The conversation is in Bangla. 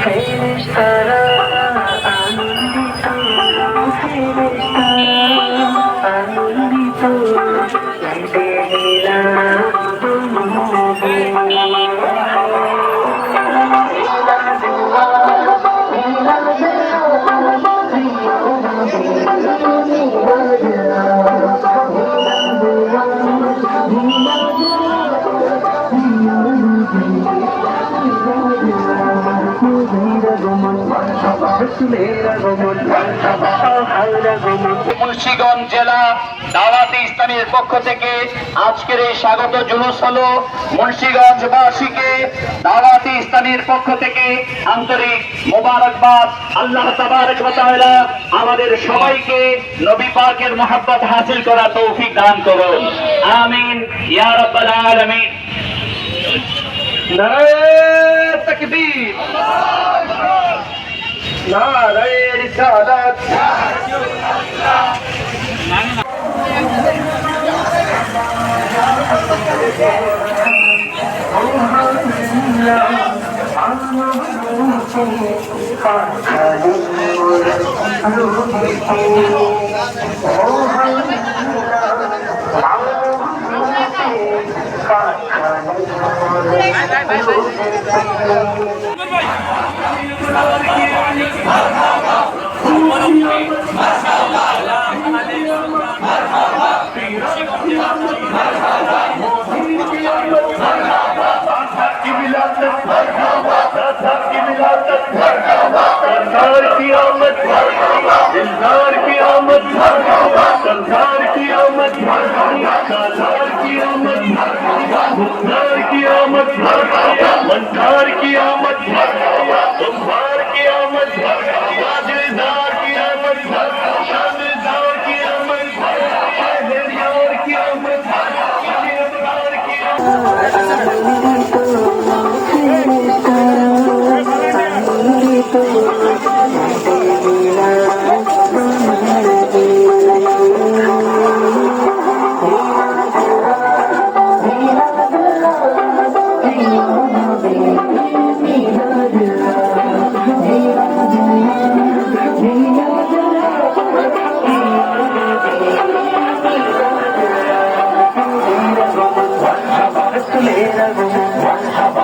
ফেরেশতারা আনন্দিত ফেরেশতারা মুন্সিগঞ্জ জেলা দাওয়াতি ইসলামের পক্ষ থেকে আজকের এই স্বাগত জুলুস হলো মুন্সিগঞ্জবাসীকে দাওয়াতি ইসলামের পক্ষ থেকে আন্তরিক মোবারকবাদ। আল্লাহ তাবারক আমাদের সবাইকে নবী পাকের মহব্বত হাসিল করা তৌফিক দান করুন। আমিন। ইয়া রাব্বাল নারায়ে তাকবীর নারায়ে রিসালাত की सरकार की आमद सरकार की आमद सरकार মুক্তার কি আমদ কালার কি আমদ মুক্তার কি আমদ মন্দার কি আমদ তোমার কি আমদ One